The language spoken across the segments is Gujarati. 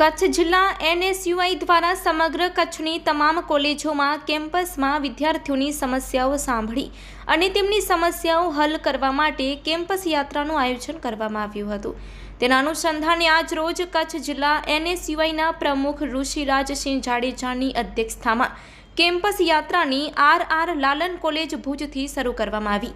કચ્છ જિલ્લા એનએસયુઆઈ દ્વારા સમગ્ર કચ્છની તમામ કોલેજોમાં, કેમ્પસમાં વિદ્યાર્થીઓની સમસ્યાઓ સાંભળી અને તેમની સમસ્યાઓ હલ કરવા માટે કેમ્પસ યાત્રાનું આયોજન કરવામાં આવ્યું હતું. તેના અનુસંધાને આજ રોજ કચ્છ જિલ્લા એનએસયુઆઈના પ્રમુખ ઋષિરાજસિંહ જાડેજાની અધ્યક્ષતામાં કેમ્પસ યાત્રાની આર આર લાલન કોલેજ ભુજથી શરૂ કરવામાં આવી.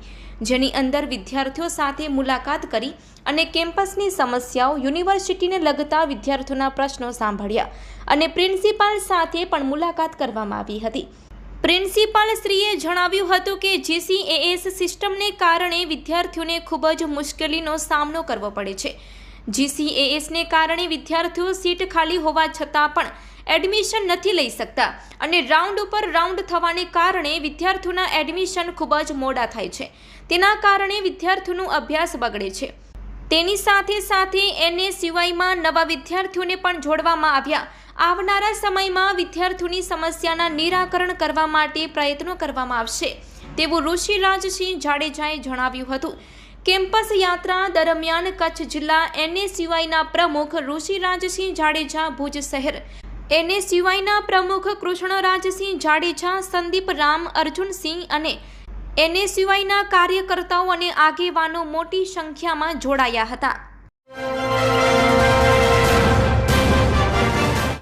જેની અંદર વિદ્યાર્થીઓ સાથે મુલાકાત કરી અને કેમ્પસની સમસ્યાઓ યુનિવર્સિટીને લગતા વિદ્યાર્થીઓના પ્રશ્નો સાંભળ્યા અને પ્રિન્સિપાલ સાથે પણ મુલાકાત કરવામાં આવી હતી. પ્રિન્સિપાલ શ્રીએ જણાવ્યું હતું કે જીસીએએસ સિસ્ટમને કારણે વિદ્યાર્થીઓને ખૂબ જ મુશ્કેલીનો સામનો કરવો પડે છે. જીસીએએસને કારણે વિદ્યાર્થીઓ સીટ ખાલી હોવા છતાં પણ એડમિશન નથી લઈ શકતા અને રાઉન્ડ ઉપર રાઉન્ડ થવાને કારણે વિદ્યાર્થીઓના એડમિશન ખૂબ જ મોડા થાય છે. તેના કારણે વિદ્યાર્થીઓનું અભ્યાસ બગડે છે. તેની સાથે સાથે એને સિવાયમાં નવા વિદ્યાર્થીઓને પણ જોડવામાં આવ્યા. આવનારા સમયમાં વિદ્યાર્થીઓની સમસ્યાના નિરાકરણ કરવા માટે પ્રયત્નો કરવામાં આવશે. તેવું ઋષિરાજસિંહ જાડેજાએ જણાવ્યું હતું. કેમ્પસ યાત્રા દરમિયાન કચ્છ જિલ્લા એનએસયુઆઈના પ્રમુખ ઋષિરાજસિંહ જાડેજા ભુજ શહેર એનએસયુઆઈના પ્રમુખ કૃષ્ણરાજસિંહ જાડેજા, સંદીપ રામ અર્જુનસિંહ અને એનએસયુઆઈના કાર્યકર્તાઓ અને આગેવાનો મોટી સંખ્યામાં જોડાયા હતા.